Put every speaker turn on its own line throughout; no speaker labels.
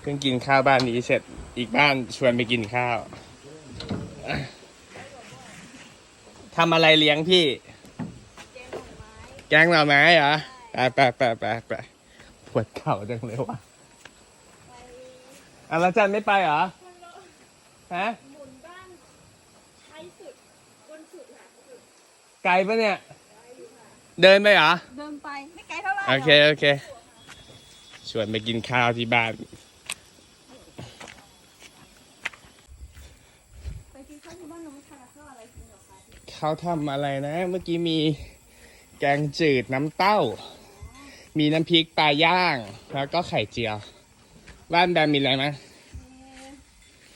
เพิ่งกินข้าวบ้านนี้เสร็จอีกบ้านชวนไปกินข้าวทำอะไรเลี้ยงพี่ แกงหน่อไม้เหรอไปไปไปไปไปปวดเข่าจังเลยว่ะอะแล้วจันไม่ไปเหรอฮะ
หมุนบ้านท้ายสุดบนสุดค่ะสุด
ไกลปะเนี่ย เดินไปเหรอ
เดินไป ไม่ไกลเท่าไหร่
โอเค โอเค ชวนไปกินข้าวที่บ้าน
ไปกินข้าวที่บ้านน้องชายข้าวอะไรกินเหรอคะ
เขาทำอะไรนะ เมื่อกี้มีแกงจืดน้ำเต้า มีน้ำพริกปลาย่าง แล้วก็ไข่เจียว บ้านแบมมีอะไรไหม
มี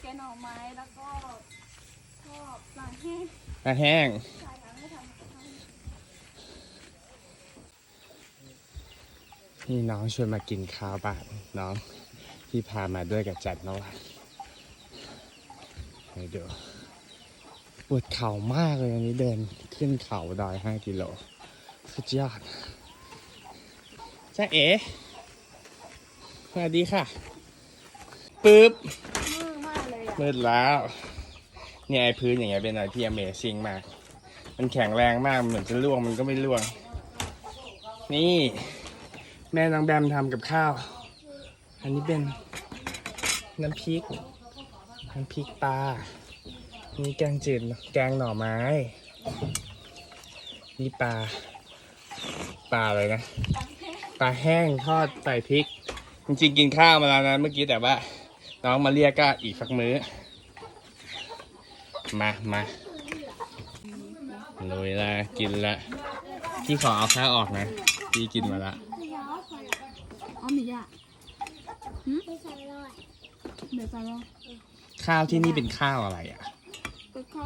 แกงหน่อไม้แล้วก็ชอบปลาแห้ง
ปลาแห้ง
ใช่ค่ะไม่ทำ
นี่น้องชวนมากินข้าวบ้านน้องที่พามาด้วยกับจัดเมื่อวานให้ดู ปวดเข่ามากเลยอันนี้เดินขึ้นเขาดอยห้ากิโลสุดยอดจ้าเอ๋สวัสดีค่ะปึ๊บ
มือมากเลยอะ
มืดแล้ว เนี่ยไอพื้นอย่างเงี้ยเป็นอะไรที่ Amazing มาก มันแข็งแรงมาก เหมือนจะล่วงมันก็ไม่ล่วง นี่ แม่น้องแบมทำกับข้าว อันนี้เป็นน้ำพริก น้ำพริกปลา นี่แกงจืดแกงหน่อไม้นี่ปลา ปลาอะไรนะ ปลาแห้งทอดใส่พริก จริงๆกินข้าวมาแล้วนะเมื่อกี้แต่ว่า น้องมาเรียกก็อีกสักมื้อ มามาลุยละกินละพี่ขอเอาข้าวออกนะ พี่กินมาละ
อ๋อมีอะหืมไม่ใช่เลยเดี๋ยวไปแล้ว
ข้าวที่นี่เป็นข้าวอะไรอะ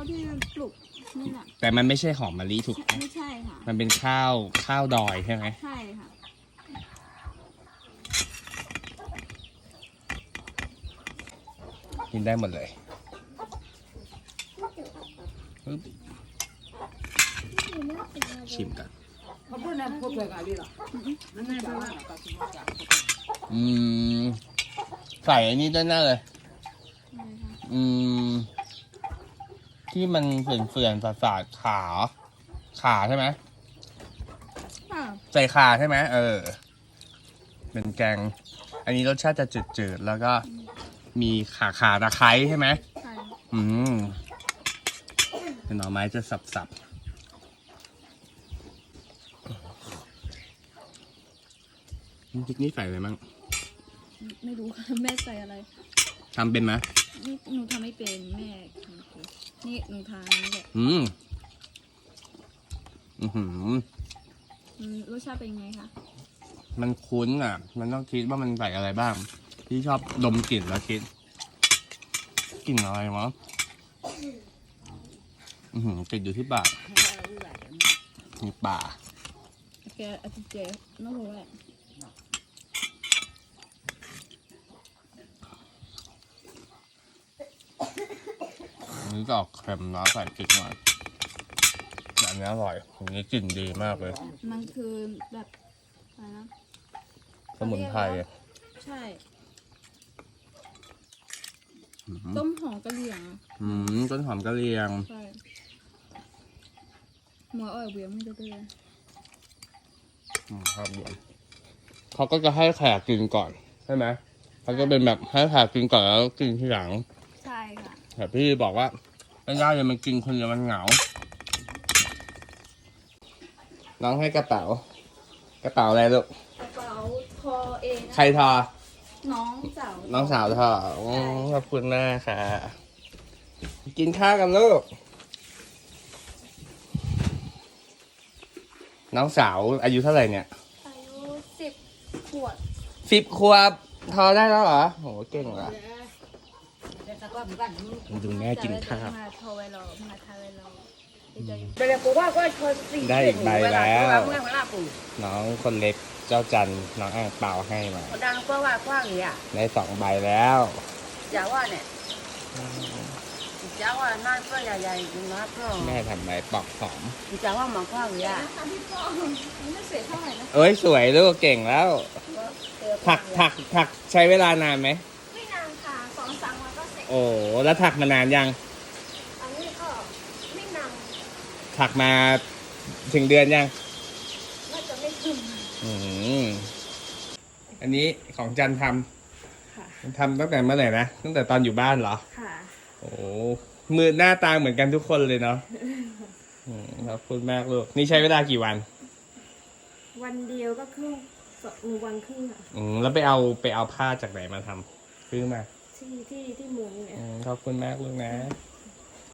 เป็นข้าวที่ปลูกนี่แหละ
แต่มันไม่ใช่หอมมะลิถูกไหม
ไม่ใช่ค่ะ
มันเป็นข้าวข้าวดอยใช่ไหม
ใช่ค่ะ
กินได้หมดเลยปึ๊บชิมกันอืมใส่อันนี้ด้วยน่าเลย อืม ที่มันเฟื่อนๆฝาดๆขา ขาใช่ไหม
ค่ะ
ใส่ขาใช่ไหมเออ เป็นแกง อันนี้รสชาติจะจืดๆแล้วก็มีขาขาตะไคร้ใช่ไหม
ใช่
อืมเป็นหน่อไม้จะสับๆน้ำพริกนี่ใส่อะไรมั่ง
ไม่รู้ค่ะแม่ใส่อะไร
ทำเป็นไหม
นี่หนูทำไม่เป็นแม่ทำเป็นนี่หนูทานนี่แหละ
อืมอือหือ
อืมรสชาติเป็นไงคะ
มันคุ้นอะ มันต้องคิดว่ามันใส่อะไรบ้างพี่ชอบดมกลิ่นแล้วคิดกลิ่นอะไรวะอือหือติดอยู่ที่ปากมีป่า
แกอาทิตย์เจน้องรู้แหละ
นนี้ก็ออกเค็มแล้วใส่พริกหน่อยแต่อันนี้อร่อยอันนี้กลิ่นดีมากเลย
มันคือแบบอะไรนะ
สมุนไพรอะ
ใช่
อืม
ต้มหอมกะเหรี่ยงอะ
อืมต้นหอมกะเหรี่ยง
ใช่หมออ้อยเบียร์ไม่ได้เลย
อืมครับผมเขาก็จะให้แขกกินก่อนใช่ไหมเขาจะเป็นแบบให้แขกกินก่อนแล้วกินทีหลัง
ใช่ค่ะ
แต่พี่บอกว่า ไม่ได้เลยมันกินคนเดียวมันเหงา น้องให้กระเป๋า กระเป๋าอะไรลูก
กระเป๋าทอเองนะ
ใครทอ
น้องสาว
น้องสาวทออืมขอบคุณมากค่ะ กินข้าวกันลูก น้องสาวอายุเท่าไหร่เนี่ย
อายุสิบขวบ
สิบขวบทอได้แล้วเหรอโหเก่งว่ะ ดูแม่กินข้าว
มาทอไว้รอมาทาไว้รอดีใจอยู่
Bây giờ cô bác có cho xì
Đây,
chuyện
bài
của bà,
lá.
cô bác cũng đang phải làm cùng.
น้องคนเล็กเจ้าจันน้องอ่างเปล่าให้มา
Còn đang có bà khoa gì à?
ได้สองใบแล้ว
Cháu à này. Cháu à, nay có dài dài chúng nó
แม่
có.
ทำใบปอกหอม
Cháu à mà khoa gì à?
นะคะพี่ปองไม่เสียเท่าไหร่นะ
เอ้ยสวยลูกเก่งแล้ว
Có- có
ถัก
khoa gì à?
ถักถักใช้เวลานานไหม
ไม่
โอ้แล้วถักมานานยัง
อันนี้ก็ไม่นาน
ถักมาถึงเดือนยัง
น่าจะไม่ถึง
อืมอันนี้ของจันท
ค่ะำ
ทำตั้งแต่เมื่อไหร่นะตั้งแต่ตอนอยู่บ้านเหรอ
ค่ะ
โอ้มือหน้าตาเหมือนกันทุกคนเลยเนาะอืมขอบคุณมากลูก นี่ใช้เวลากี่วัน
วันเดียวก็ครึ่งสองหนึ่งวันครึ่งค่ะ
อืมแล้วไปเอาไปเอาผ้าจากไหนมาทำซื้อมา
ที่ที่ที่เมืองเนี่ย
อืมขอบคุณมากลูกนะ